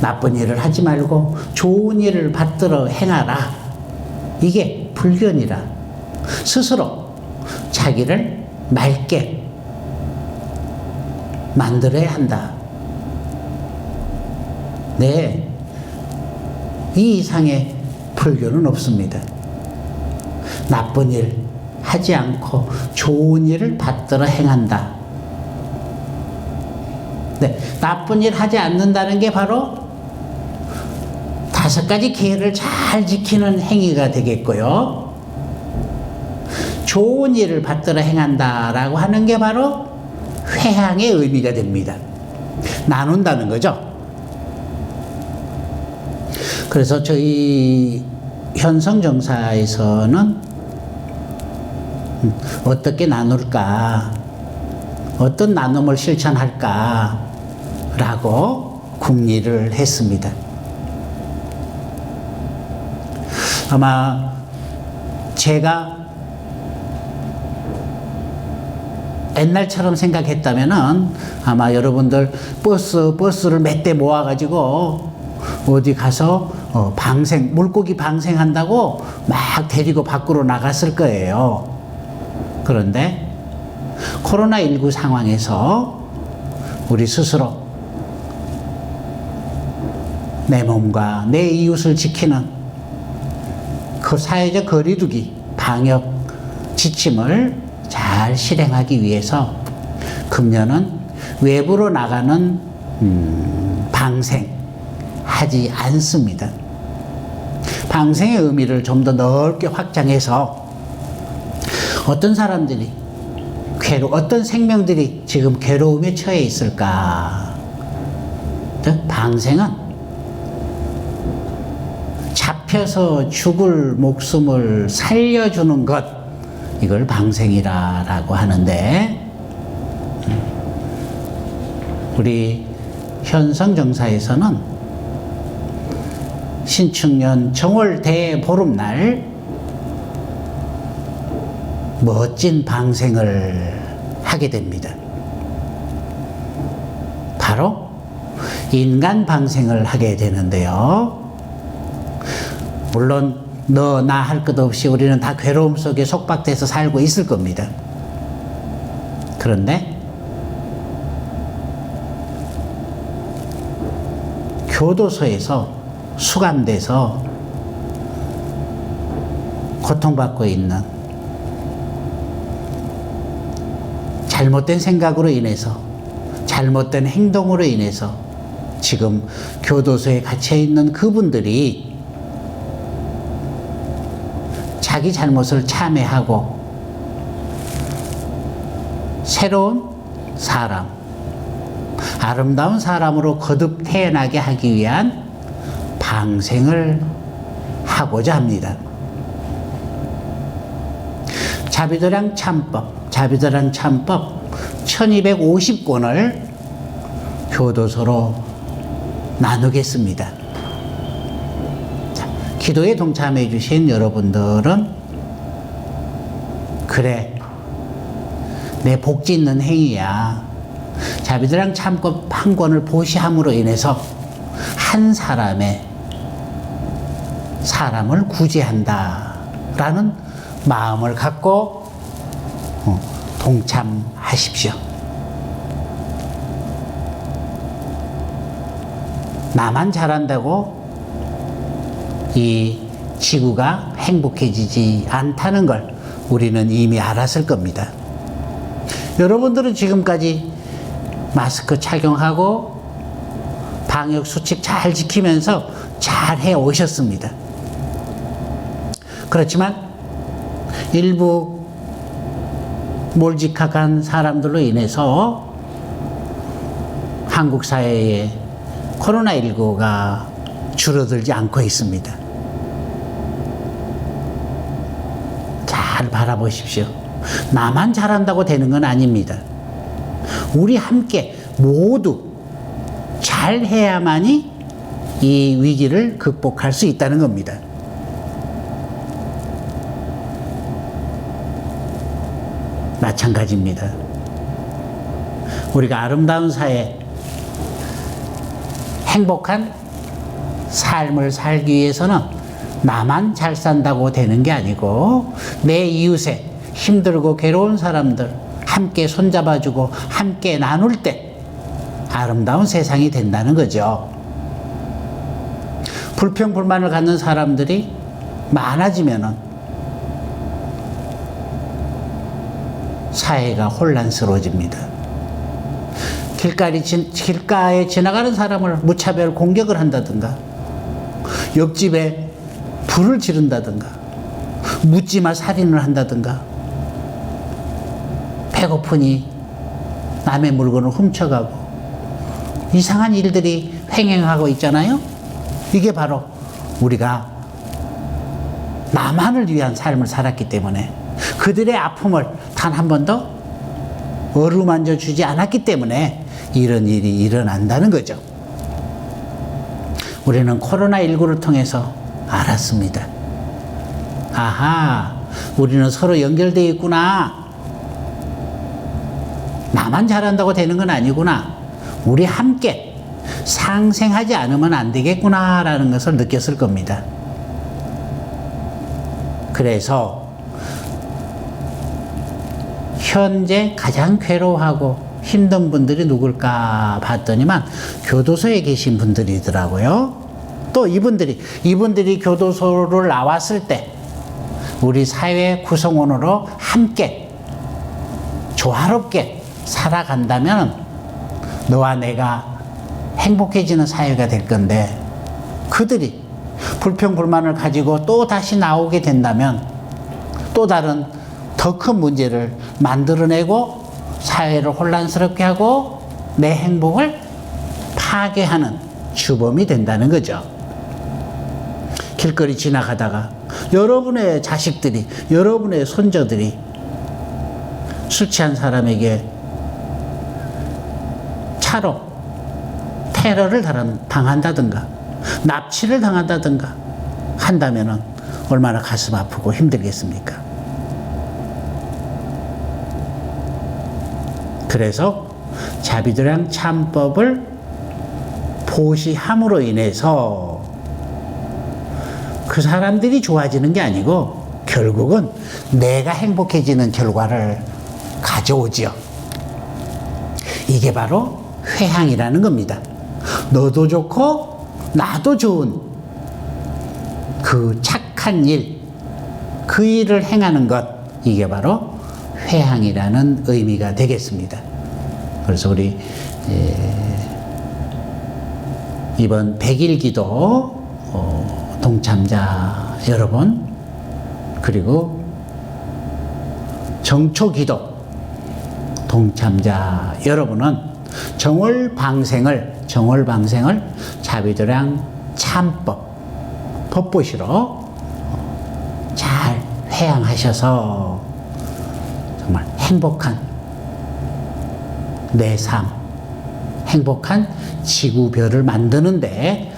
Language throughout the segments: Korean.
나쁜 일을 하지 말고 좋은 일을 받들어 행하라. 이게 불견이라. 스스로 자기를 맑게 만들어야 한다. 네. 이 이상의 불교는 없습니다. 나쁜 일 하지 않고 좋은 일을 받들어 행한다. 네. 나쁜 일 하지 않는다는 게 바로 다섯 가지 계를 잘 지키는 행위가 되겠고요. 좋은 일을 받들어 행한다라고 하는 게 바로 회향의 의미가 됩니다. 나눈다는 거죠. 그래서 저희 현성정사에서는 음, 어떻게 나눌까, 어떤 나눔을 실천할까, 라고 궁리를 했습니다. 아마 제가 옛날처럼 생각했다면은 아마 여러분들 버스 버스를 몇 대 모아가지고 어디 가서 어, 방생 물고기 방생한다고 막 데리고 밖으로 나갔을 거예요. 그런데 코로나 19 상황에서 우리 스스로 내 몸과 내 이웃을 지키는 그 사회적 거리두기 방역 지침을 잘 실행하기 위해서 금년은 외부로 나가는 음, 방생 하지 않습니다. 방생의 의미를 좀 더 넓게 확장해서 어떤 사람들이 괴로 어떤 생명들이 지금 괴로움에 처해 있을까? 방생은 잡혀서 죽을 목숨을 살려주는 것 이걸 방생이라라고 하는데 우리 현성 정사에서는 신축년 정월 대보름날 멋진 방생을 하게 됩니다. 바로 인간 방생을 하게 되는데요. 물론 너 나 할 것 없이 우리는 다 괴로움 속에 속박돼서 살고 있을 겁니다. 그런데 교도소에서 수감돼서 고통받고 있는 잘못된 생각으로 인해서 잘못된 행동으로 인해서 지금 교도소에 갇혀 있는 그분들이 자기 잘못을 참회하고 새로운 사람, 아름다운 사람으로 거듭 태어나게 하기 위한 방생을 하고자 합니다. 자비도량 참법, 자비도량 참법 1250권을 교도소로 나누겠습니다. 자, 기도에 동참해 주신 여러분들은 그래 내 복지 있는 행위야. 자비도량 참법 한 권을 보시함으로 인해서 한 사람의 사람을 구제한다. 라는 마음을 갖고 어, 동참하십시오. 나만 잘한다고 이 지구가 행복해지지 않다는 걸 우리는 이미 알았을 겁니다. 여러분들은 지금까지 마스크 착용하고 방역 수칙 잘 지키면서 잘 해 오셨습니다. 그렇지만 일부 몰직한 사람들로 인해서 한국 사회에 코로나19가 줄어들지 않고 있습니다. 잘 바라보십시오. 나만 잘한다고 되는 건 아닙니다. 우리 함께 모두 잘 해야만이 이 위기를 극복할 수 있다는 겁니다. 마찬가지입니다. 우리가 아름다운 사회, 행복한 삶을 살기 위해서는 나만 잘 산다고 되는 게 아니고 내 이웃에 힘들고 괴로운 사람들 함께 손잡아주고 함께 나눌 때 아름다운 세상이 된다는 거죠. 불평 불만을 갖는 사람들이 많아지면은 사회가 혼란스러워집니다. 길가리 지, 길가에 지나가는 사람을 무차별 공격을 한다든가 옆집에 불을 지른다든가 묻지마 살인을 한다든가 배고프니 남의 물건을 훔쳐가고 이상한 일들이 횡행하고 있잖아요. 이게 바로 우리가 나만을 위한 삶을 살았기 때문에 그들의 아픔을 단 한 번도 어루만져 주지 않았기 때문에 이런 일이 일어난다는 거죠. 우리는 코로나19를 통해서 알았습니다. 아하, 우리는 서로 연결되어 있구나. 나만 잘한다고 되는 건 아니구나. 우리 함께 상생하지 않으면 안 되겠구나라는 것을 느꼈을 겁니다. 그래서 현재 가장 괴로워하고 힘든 분들이 누굴까 봤더니만 교도소에 계신 분들이더라고요. 또 이분들이 이분들이 교도소를 나왔을 때 우리 사회 구성원으로 함께 조화롭게 살아간다면 너와 내가 행복해지는 사회가 될 건데 그들이 불평 불만을 가지고 또 다시 나오게 된다면 또 다른 더 큰 문제를 만들어내고 사회를 혼란스럽게 하고 내 행복을 파괴하는 주범이 된다는 거죠. 길거리 지나가다가 여러분의 자식들이, 여러분의 손자들이 술 취한 사람에게 차로 테러를 당한다든가 납치를 당한다든가 한다면 얼마나 가슴 아프고 힘들겠습니까? 그래서 자비도량 참법을 보시함으로 인해서 그 사람들이 좋아지는 게 아니고 결국은 내가 행복해지는 결과를 가져오지요. 이게 바로 회향이라는 겁니다. 너도 좋고 나도 좋은 그 착한 일, 그 일을 행하는 것, 이게 바로 회향이라는 의미가 되겠습니다. 그래서 우리 이번 100일 기도 어, 동참자 여러분 그리고 정초 기도 동참자 여러분은 정월 방생을 정월 방생을 자비도량 참법 법보시로 잘 회양하셔서 정말 행복한 내 삶, 행복한 지구별을 만드는데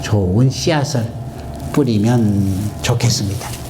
좋은 씨앗을 뿌리면 좋겠습니다.